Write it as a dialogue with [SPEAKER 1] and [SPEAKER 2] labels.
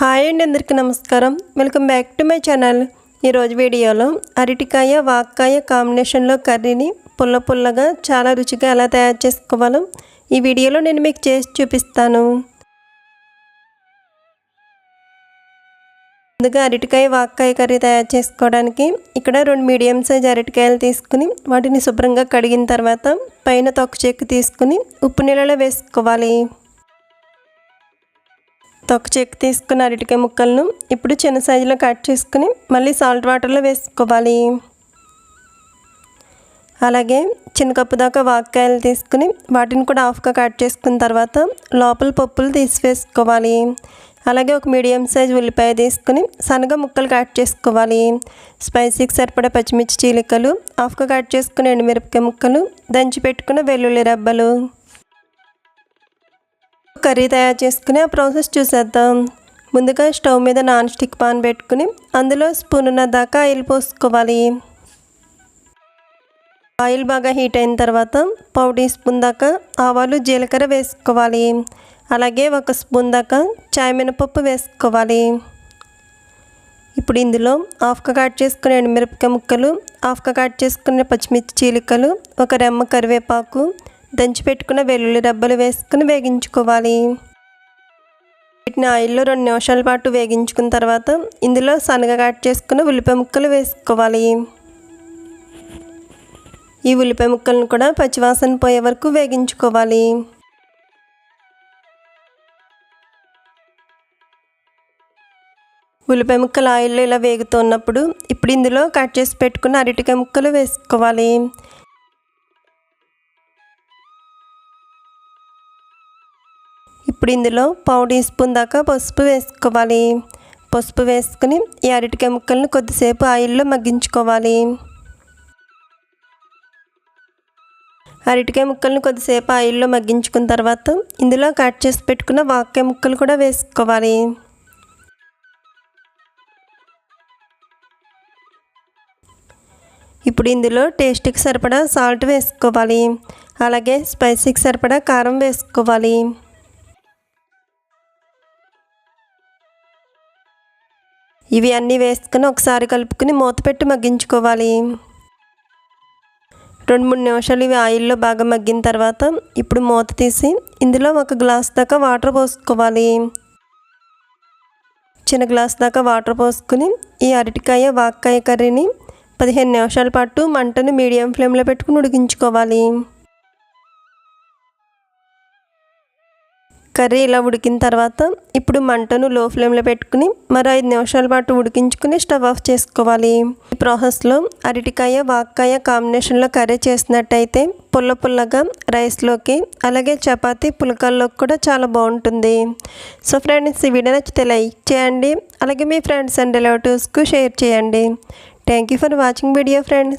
[SPEAKER 1] Hi అండి అందరికీ నమస్కారం. Welcome back to my channel ఈరోజు వీడియోలో అరటికాయ వాక్కాయ కాంబినేషన్లో కర్రీని పుల్ల పుల్లగా చాలా రుచిగా ఎలా తయారు చేసుకోవాలో ఈ వీడియోలో నేను మీకు చేసి చూపిస్తాను. ముందుగా అరటికాయ వాక్కాయ కర్రీ తయారు చేసుకోవడానికి ఇక్కడ రెండు మీడియం సైజ్ అరటికాయలు తీసుకుని వాటిని శుభ్రంగా కడిగిన తర్వాత పైన తొక్క చెక్కు తీసుకుని ఉప్పు నీళ్ళలో వేసుకోవాలి. తొక్క చెక్కు తీసుకున్న అరటికాయ ముక్కలను ఇప్పుడు చిన్న సైజులో కట్ చేసుకుని మళ్ళీ సాల్ట్ వాటర్లో వేసుకోవాలి. అలాగే చిన్న కప్పు దాకా వాక్కాయలు తీసుకుని వాటిని కూడా హాఫ్గా కట్ చేసుకున్న తర్వాత లోపల పప్పులు తీసివేసుకోవాలి అలాగే ఒక మీడియం సైజ్ ఉల్లిపాయ తీసుకుని సన్నగా ముక్కలు కట్ చేసుకోవాలి. స్పైసీకి సరిపడా పచ్చిమిర్చి చీలికలు హాఫ్గా కట్ చేసుకుని ఎండుమిరపకాయ ముక్కలు దంచి పెట్టుకున్న వెల్లుల్లి రబ్బలు. కర్రీ తయారు చేసుకుని ఆ ప్రాసెస్ చూసేద్దాం. ముందుగా స్టవ్ మీద నాన్ స్టిక్ పాన్ పెట్టుకుని అందులో స్పూన్ ఉన్న దాకా ఆయిల్ పోసుకోవాలి. ఆయిల్ బాగా హీట్ అయిన తర్వాత పావు టీ స్పూన్ దాకా ఆవాలు జీలకర్ర వేసుకోవాలి. అలాగే ఒక స్పూన్ దాకా చాయ్ మినపప్పు వేసుకోవాలి. ఇప్పుడు ఇందులో హాఫ్గా కట్ చేసుకునే ఎండుమిరపకాయ ముక్కలు హాఫ్గా కట్ చేసుకునే పచ్చిమిర్చి చీలికలు ఒక రెమ్మ కరివేపాకు దంచి పెట్టుకున్న వెల్లుల్లి రబ్బలు వేసుకుని వేగించుకోవాలి. వీటిని ఆయిల్లో రెండు నిమిషాల పాటు వేగించుకున్న తర్వాత ఇందులో సన్నగా కట్ చేసుకున్న ఉల్లిపాయ ముక్కలు వేసుకోవాలి. ఈ ఉల్లిపాయ ముక్కలను కూడా పచ్చివాసన పోయే వరకు వేగించుకోవాలి. ఉల్లిపాయ ముక్కలు ఆయిల్లో ఇలా వేగుతున్నప్పుడు ఇప్పుడు ఇందులో కట్ చేసి పెట్టుకున్న అరటికాయ ముక్కలు వేసుకోవాలి. ఇప్పుడు ఇందులో పావు టీ స్పూన్ దాకా పసుపు వేసుకోవాలి. పసుపు వేసుకుని ఈ అరటికాయ ముక్కలను కొద్దిసేపు ఆయిల్లో మగ్గించుకోవాలి. అరటికాయ ముక్కలను కొద్దిసేపు ఆయిల్లో మగ్గించుకున్న తర్వాత ఇందులో కట్ చేసి పెట్టుకున్న వాక్కాయ ముక్కలు కూడా వేసుకోవాలి. ఇప్పుడు ఇందులో టేస్ట్కి సరిపడా సాల్ట్ వేసుకోవాలి. అలాగే స్పైసీకి సరిపడా కారం వేసుకోవాలి. ఇవి అన్నీ వేసుకుని ఒకసారి కలుపుకుని మూత పెట్టి మగ్గించుకోవాలి. రెండు మూడు నిమిషాలు ఇవి ఆయిల్లో బాగా మగ్గిన తర్వాత ఇప్పుడు మూత తీసి ఇందులో ఒక గ్లాస్ దాకా వాటర్ పోసుకోవాలి. చిన్న గ్లాస్ దాకా వాటర్ పోసుకుని ఈ అరటికాయ వాక్కాయ కర్రీని పదిహేను నిమిషాల పాటు మంటను మీడియం ఫ్లేమ్లో పెట్టుకుని ఉడికించుకోవాలి. కర్రీ ఇలా ఉడికిన తర్వాత ఇప్పుడు మంటను లో ఫ్లేమ్లో పెట్టుకుని మరో ఐదు నిమిషాల పాటు ఉడికించుకుని స్టవ్ ఆఫ్ చేసుకోవాలి. ఈ ప్రాసెస్లో అరటికాయ వాక్కాయ కాంబినేషన్లో కర్రీ చేసినట్టయితే పుల్ల పుల్లగా రైస్లోకి అలాగే చపాతీ పులకల్లోకి కూడా చాలా బాగుంటుంది. సో ఫ్రెండ్స్ ఈ వీడియో నచ్చితే లైక్ చేయండి. అలాగే మీ ఫ్రెండ్స్ అండ్ రిలేటివ్స్కు షేర్ చేయండి. Thank you for watching video friends